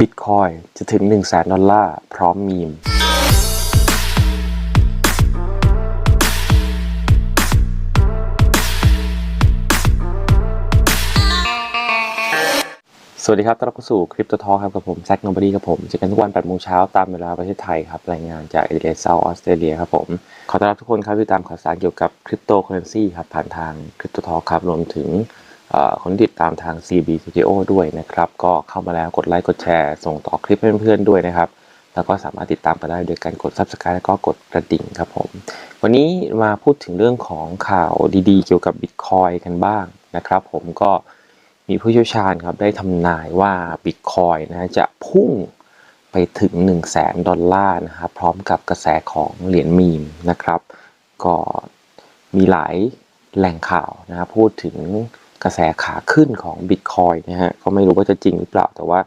บิตคอยจะถึง 1 0 0 0 0แสนดอลลาร์พร้อมมีม สวัสดีครับต้อนรับเข้าสู่คริปโตทอครับกับผมแซคโนบอดี้ครับผมเจอกันทุกวัน8โมงเช้าตามเวลาประเทศไทยครับ รายงานจากเอเดเลเซาออสเตรเลียครับผม ขอต้อนรับทุกคนครับที่ตามข่าวสารเกี่ยวกับคริปโตเคอเรนซีครับผ่านทางคริปโตทอครับรวมถึง คนที่ติดตามทาง CB Studio ด้วยนะครับ ก็เข้ามาแล้วกดไลค์กดแชร์ ส่งต่อคลิปให้เพื่อนๆด้วยนะครับ แล้วก็สามารถติดตามกันได้โดยการกด Subscribe แล้วก็กดกระดิ่งครับผม วันนี้มาพูดถึงเรื่องของข่าวดีๆ เกี่ยวกับ Bitcoin กันบ้างนะครับ ผมก็มีผู้เชี่ยวชาญครับได้ทำนายว่า Bitcoin นะจะพุ่งไปถึง 1 0 0 0 0แสนดอลลาร์นะครับพร้อมกับกระแสของเหรียญมีมนะครับ ก็มีหลายแหล่งข่าวนะครับพูดถึง กระแสขาขึ้นของ Bitcoin นะฮะก็ไม่รู้ว่าจะจริงหรือเปล่า แต่ว่า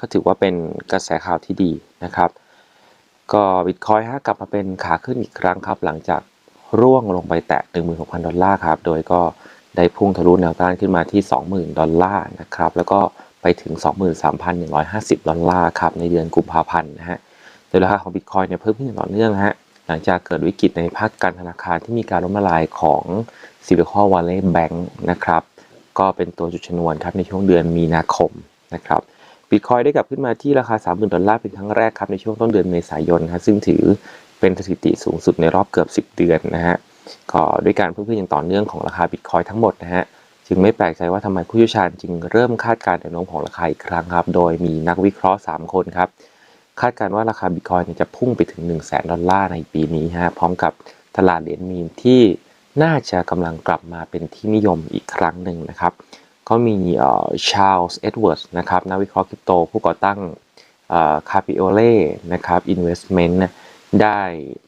ก็ถือว่าเป็นกระแสข่าวที่ดีนะครับ ก็บิตคอยฮะกลับมาเป็นขาขึ้นอีกครั้งครับ หลังจากร่วงลงไปแตะ 16,000 ดอลลาร์ครับ โดยก็ได้พุ่งทะลุแนวต้านขึ้นมาที่ 20,000 ดอลลาร์นะครับ แล้วก็ไปถึง 23,150 ดอลลาร์ครับในเดือนกุมภาพันธ์นะฮะ โดยราคาของบิตคอยเนี่ยเพิ่มขึ้นอย่างต่อเนื่องฮะ หลังจากเกิดวิกฤตในภาคการธนาคารที่มีการล้มละลายของ Silicon Valley Bank นะครับ ก็เป็นตัวจุดชนวนครับในช่วงเดือนมีนาคมนะครับบิตคอยได้กลับขึ้นมาที่ราคา 30,000 ดอลลาร์เป็นครั้งแรกครับในช่วงต้นเดือนเมษายนครับซึ่งถือเป็นสถิติสูงสุดในรอบเกือบ 10 เดือนนะฮะก็ด้วยการเพิ่มขึ้นอย่างต่อเนื่องของราคาบิตคอยทั้งหมดนะฮะจึงไม่แปลกใจว่าทำไมผู้เชี่ยวชาญจึงเริ่มคาดการณ์แนวโน้มของราคาอีกครั้งครับ โดยมีนักวิเคราะห์ 3 คนครับ คาดการณ์ว่าราคาบิตคอยจะพุ่งไปถึง 1 0 0 0 0แสนดอลลาร์ในปีนี้ฮะพร้อมกับตลาดเหรียญมีมที่ น่าจะกำลังกลับมาเป็นที่นิยมอีกครั้งหนึ่งนะครับ ก็มีชาร์ลส์เอ็ดเวิร์ดนะครับนักวิเคราะห์คริปโตผู้ก่อตั้งคาปิโอเล่นะครับอินเวสเมนต์ได้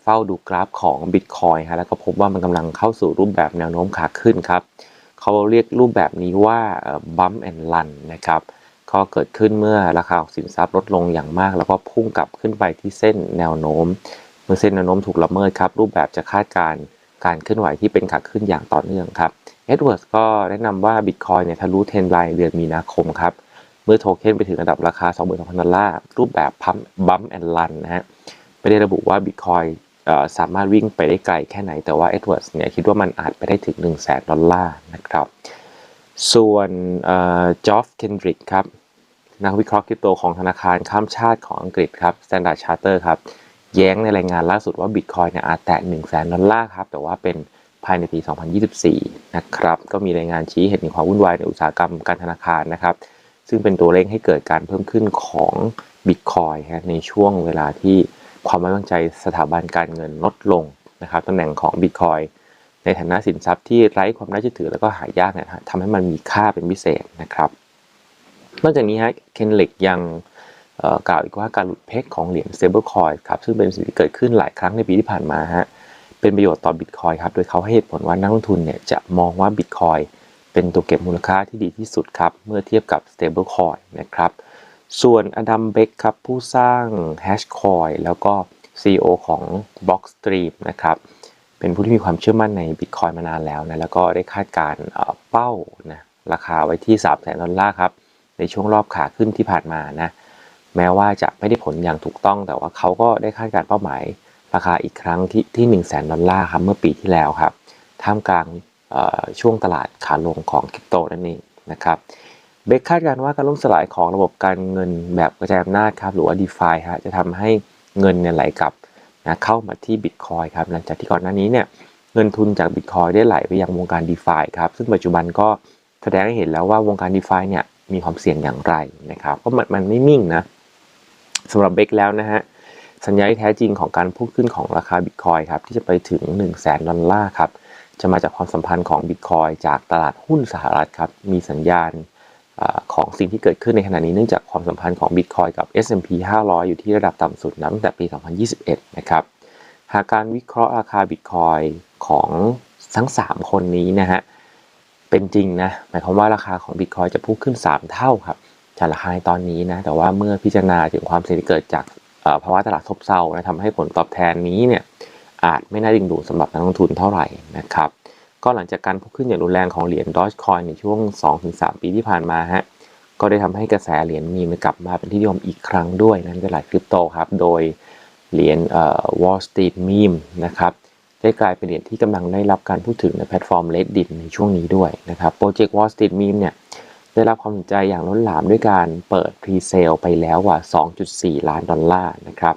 เฝ้าดูกราฟของ Bitcoin ฮะแล้วก็พบว่ามันกำลังเข้าสู่รูปแบบแนวโน้มขาขึ้นครับ เขาเรียกรูปแบบนี้ว่าบัมแอนลันนะครับก็เกิดขึ้นเมื่อราคาของสินทรัพย์ลดลงอย่างมาก แล้วก็พุ่งกลับขึ้นไปที่เส้นแนวโน้ม เมื่อเส้นแนวโน้มถูกละเมิดครับ รูปแบบจะคาดการณ์ การเคลื่อนไหวที่เป็นขาขึ้นอย่างต่อเนื่องครับเอ็ดเวิร์ดก็แนะนำว่า Bitcoin เนี่ยทะลุเทนไลน์เดือนมีนาคมครับ เมื่อโทเค็นไปถึงระดับราคา 22,000 ดอลลาร์ รูปแบบพัมบัมแอนด์ลันนะฮะไม่ได้ระบุว่า Bitcoin เอ่อสามารถวิ่งไปได้ไกลแค่ไหน แต่ว่าเอ็ดเวิร์ดเนี่ยคิดว่ามันอาจไปได้ถึง 1 0 0 0 0แสนดอลลาร์นะครับ ส่วนจอฟเคนดริกครับนักวิเคราะห์คริปโตของธนาคารข้ามชาติของอังกฤษครับ Standard Charter ครับ แย้งในรายงานล่าสุดว่า Bitcoin เนี่ยอาจแตะ1 0 0 0 0แสนดอลลาร์ครับแต่ว่าเป็นภายในปี 2024 นะครับ ก็มีรายงานชี้เห็นถึงความวุ่นวายในอุตสาหกรรมการธนาคารนะครับ ซึ่งเป็นตัวเร่งให้เกิดการเพิ่มขึ้นของ Bitcoin ฮะในช่วงเวลาที่ความไว้วางใจสถาบันการเงินลดลงนะครับตำแหน่งของ Bitcoin ในฐานะสินทรัพย์ที่ไร้ความน่าเชื่อถือแล้วก็หายากเนี่ยทำให้มันมีค่าเป็นพิเศษนะครับ นอกจากนี้ฮะเคนเล็กยัง กล่าวอีกว่าการหลุดเพกของเหรียญ stablecoin ครับซึ่งเป็นสิ่งที่เกิดขึ้นหลายครั้งในปีที่ผ่านมาฮะเป็นประโยชน์ต่อ Bitcoin ครับโดยเขาให้เหตุผลว่านักลงทุนเนี่ยจะมองว่า Bitcoin เป็นตัวเก็บมูลค่าที่ดีที่สุดครับเมื่อเทียบกับ stablecoin นะครับส่วนอดัมเบกครับผู้สร้าง Hashcoin แล้วก็ CEO ของ Blockstream นะครับเป็นผู้ที่มีความเชื่อมั่นใน Bitcoin มานานแล้วนะแล้วก็ได้คาดการณ์เอ่อเป้านะราคาไว้ที่ 3 0 0แสนดอลลาร์ครับในช่วงรอบขาขึ้นที่ผ่านมานะ แม้ว่าจะไม่ได้ผลอย่างถูกต้อง แต่ว่าเขาก็ได้คาดการเป้าหมายราคาอีกครั้งที่ที่1 0 0 0 0แสนดอลลาร์ครับเมื่อปีที่แล้วครับท่ามกลางช่วงตลาดขาลงของคริปโตนั่นเองนะครับเบคคาดการณ์ว่าการล่มสลายของระบบการเงินแบบกระจายอำนาจครับหรือว่า DeFi ฮะจะทำให้เงินเนี่ยไหลกลับนะเข้ามาที่ Bitcoin ครับหลังจากที่ก่อนหน้านี้เนี่ยเงินทุนจาก Bitcoin ได้ไหลไปยังวงการ DeFi ครับซึ่งปัจจุบันก็แสดงให้เห็นแล้วว่าวงการ DeFi เนี่ยมีความเสี่ยงอย่างไรนะครับเพราะมันมันไม่นิ่งนะ สำหรับเบคแล้วนะฮะสัญญาที่แท้จริงของการพุ่งขึ้นของราคาบิตคอยครับที่จะไปถึง 1 0 0 0 0แสนดอลลาร์ครับจะมาจากความสัมพันธ์ของบิตคอยจากตลาดหุ้นสหรัฐครับมีสัญญาณอของสิ่งที่เกิดขึ้นในขณะนี้เนื่องจากความสัมพันธ์ของบิตคอยกับ S&P 500 อยู่ที่ระดับต่ำสุดนับตั้งแต่ปี 2021 นะครับหากการวิเคราะห์ราคาบิตคอยของทั้ง 3 คนนี้นะฮะเป็นจริงนะหมายความว่าราคาของบิตคอยจะพุ่งขึ้น 3 เท่าครับ จากราคาในตอนนี้นะ แต่ว่าเมื่อพิจารณาถึงความเสี่ยงที่เกิดจากภาวะตลาดซบเซานะทำให้ผลตอบแทนนี้เนี่ยอาจไม่น่าดึงดูดสำหรับนักลงทุนเท่าไหร่นะครับ ก็หลังจากการพุ่งขึ้นอย่างรุนแรงของเหรียญดอ g คอยในช่วง 2-3 ปีที่ผ่านมาฮะก็ได้ทำให้กระแสเหรียญมีมันกลับมาเป็นที่นิยมอีกครั้งด้วยนั้นก็หลายคริปโตครับ โดยเหรียญเอ่อ Wall Street Meme นะครับได้กลายเป็นเหรียญที่กำลังได้รับการพูดถึงในแพลตฟอร์ม Reddit ในช่วงนี้ด้วยนะครับโปรเจกต์ Wall Street Meme เนี่ย ได้รับความสนใจอย่างล้นหลามด้วยการเปิดพรีเซลไปแล้วกว่า 2.4 ล้านดอลลาร์นะครับ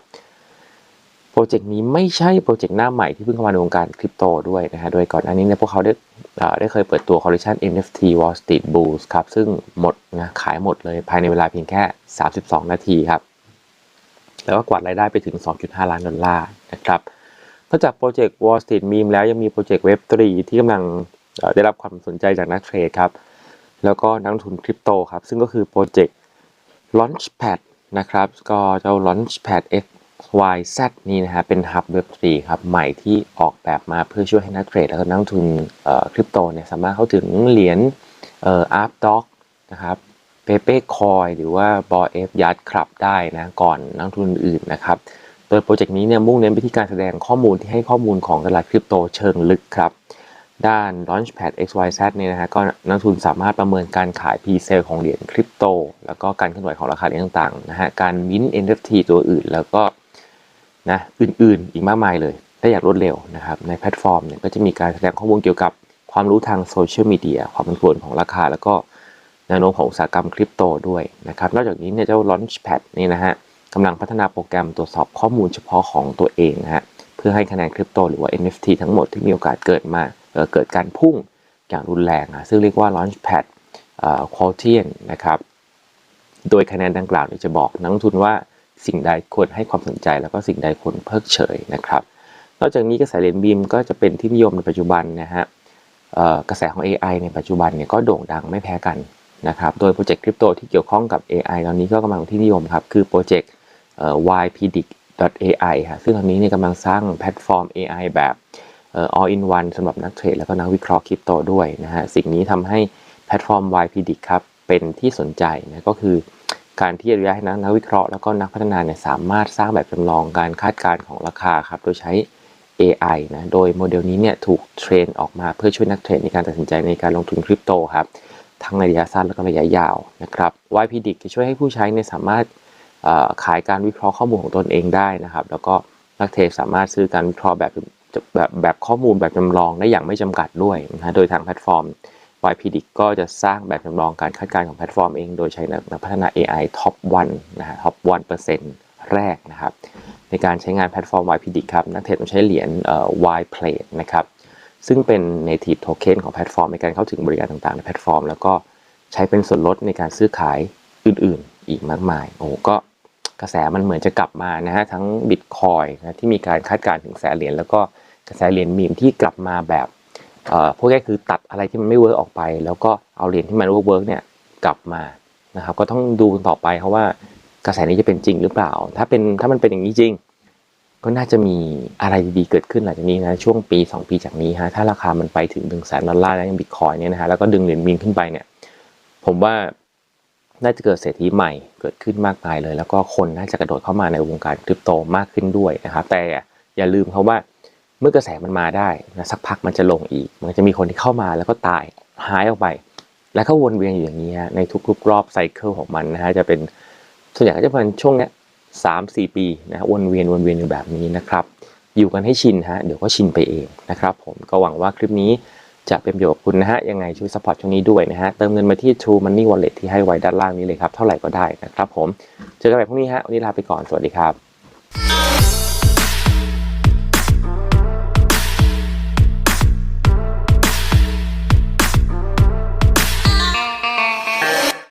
โปรเจกต์นี้ไม่ใช่โปรเจกต์หน้าใหม่ที่เพิ่งเข้ามาในวงการคริปโตด้วยนะฮะโดยก่อนหน้านี้เนี่ยพวกเขาได้เอ่อได้เคยเปิดตัวคอลเลคชัน NFT Wall Street Bulls ครับ ซึ่งหมดนะขายหมดเลยภายในเวลาเพียงแค่ 32 นาทีครับ แล้วก็กวาดรายได้ไปถึง 2.5 ล้านดอลลาร์นะครับนอกจากโปรเจกต์ Wall Street Meme แล้วยังมีโปรเจกต์ Web3 ที่กำลังได้รับความสนใจจากนักเทรดครับ แล้วก็นักลงทุนคริปโตครับ ซึ่งก็คือโปรเจกต์ Launchpad นะครับ ก็เจ้า Launchpad XYZ นี่นะฮะเป็น Hub Web3 ครับ ใหม่ที่ออกแบบมาเพื่อช่วยให้นักเทรด แล้วก็นักลงทุนคริปโตเนี่ยสามารถเข้าถึงเหรียญเอ่อ Updog นะครับเปเป้คอยหรือว่าบอเอฟยัดคลับได้นะ ก่อนนักทุนอื่นนะครับโดยโปรเจกต์นี้เนี่ยมุ่งเน้นไปที่การแสดงข้อมูลที่ให้ข้อมูลของตลาดคริปโตเชิงลึกครับ ด้าน Launchpad XYZ เนี่ยนะฮะก็นักทุนสามารถประเมินการขาย P-Sale ของเหรียญคริปโต แล้วก็การเคลื่อนไหวของราคาเหรียญต่างๆนะฮะการมิ้น NFT ตัวอื่นแล้วก็นะอื่นๆ อีกมากมายเลย ได้อย่างรวดเร็วนะครับในแพลตฟอร์มเนี่ยก็จะมีการแสดงข้อมูลเกี่ยวกับความรู้ทางโซเชียลมีเดียความผันผวนของราคา แล้วก็แนวโน้มของอุตสาหกรรมคริปโตด้วยนะครับนอกจากนี้เนี่ยเจ้า Launchpad นี่นะฮะกำลังพัฒนาโปรแกรมตรวจสอบข้อมูลเฉพาะของตัวเองนะฮะเพื่อให้คะแนนคริปโตหรือว่า NFT ทั้งหมดที่มีโอกาสเกิดมา เกิดการพุ่งอย่างรุนแรงอะซึ่งเรียกว่า Launchpad เอ่อ Quotient นะครับ โดยคะแนนดังกล่าวเนี่ยจะบอกนักลงทุนว่าสิ่งใดควรให้ความสนใจแล้วก็สิ่งใดควรเพิกเฉยนะครับ นอกจากนี้กระแสเหรียญบีมก็จะเป็นที่นิยมในปัจจุบันนะฮะกระแสของ AI ในปัจจุบันเนี่ยก็โด่งดังไม่แพ้กันนะครับ โดยโปรเจกต์คริปโตที่เกี่ยวข้องกับ AI ตอนนี้ก็กำลังที่นิยมครับ คือโปรเจกต์ YPDIC AI ค่ะซึ่งตอนนี้เนี่ยกำลังสร้างแพลตฟอร์ม AI แบบ all in one สำหรับนักเทรดแล้วก็นักวิเคราะห์คริปโตด้วยนะฮะสิ่งนี้ทำให้แพลตฟอร์ม YPDIC ครับเป็นที่สนใจนะก็คือการที่อนุญาตให้นักนักวิเคราะห์แล้วก็นักพัฒนาเนี่ยสามารถสร้างแบบจำลองการคาดการณ์ของราคาครับโดยใช้ AI นะ โดยโมเดลนี้เนี่ยถูกเทรนออกมาเพื่อช่วยนักเทรดในการตัดสินใจในการลงทุนคริปโตครับ ทั้งในระยะสั้นแล้วก็ระยะยาวนะครับ YPDIC จะช่วยให้ผู้ใช้เนี่ยสามารถขายการวิเคราะห์ข้อมูลของตนเองได้นะครับ แล้วก็นักเทรดสามารถซื้อการวิเคราะห์แบบ แบบแบบข้อมูลแบบจำลองได้อย่างไม่จำกัดด้วยนะฮะโดยทางแพลตฟอร์ม YPDIC ก็จะสร้างแบบจำลองการคาดการณ์ของแพลตฟอร์มเอง โดยใช้นักพัฒนา AI Top 1นะฮะ Top 1%แรกนะครับ ในการใช้งานแพลตฟอร์ม YPDIC ครับ นักเทรดต้องใช้เหรียญ Yplate นะครับ ซึ่งเป็น native token ของแพลตฟอร์มในการเข้าถึงบริการต่างๆ ในแพลตฟอร์ม แล้วก็ใช้เป็นส่วนลดในการซื้อขายอื่น ๆ อีกมากมาย โอ้ก็ กระแสมันเหมือนจะกลับมานะฮะทั้งบิตคอยนะที่มีการคาดการณ์ถึงแสนเหรียญแล้วก็กระแสเหรียญมีมที่กลับมาแบบเอ่อพวกนี้คือตัดอะไรที่มันไม่เวิร์กออกไป แล้วก็เอาเหรียญที่มันเวิร์กเนี่ยกลับมานะครับก็ต้องดูต่อไปเพราะว่ากระแสนี้จะเป็นจริงหรือเปล่า ถ้าเป็นถ้ามันเป็นอย่างนี้จริง ก็น่าจะมีอะไรดีๆเกิดขึ้นหลังจากนี้นะช่วงปี 2 ปีจากนี้ฮะถ้าราคามันไปถึง1นึ่งแสนดอลลาร์แล้วยังบิตคอยเนี่ยนะฮะแล้วก็ดึงเหรียญมีมขึ้นไปเนี่ยผมว่า น่าจะเกิดเศรษฐีใหม่เกิดขึ้นมากมายเลย แล้วก็คนน่าจะกระโดดเข้ามาในวงการคริปโตมากขึ้นด้วยนะครับ แต่อย่าลืมเขาว่าเมื่อกระแสมันมาได้นะสักพักมันจะลงอีก มันจะมีคนที่เข้ามาแล้วก็ตายหายออกไป แล้วก็วนเวียนอยู่อย่างนี้ในทุกๆรอบไซเคิลของมันนะฮะจะเป็นส่วนใหญ่ก็จะเป็นช่วงเนี้ยสามสี่ปีนะวนเวียนวนเวียนอยู่แบบนี้นะครับ อยู่กันให้ชินฮะเดี๋ยวก็ชินไปเองนะครับ ผมก็หวังว่าคลิปนี้ จะเป็นประโยชน์คุณนะฮะ ยังไงช่วยสปอร์ตช่วงนี้ด้วยนะฮะ เติมเงินมาที่ True Money Wallet ที่ให้ไว้ด้านล่างนี้เลยครับ เท่าไหร่ก็ได้นะครับผม เจอกันใหม่พรุ่งนี้ฮะ วันนี้ลาไปก่อน สวัสดีครับ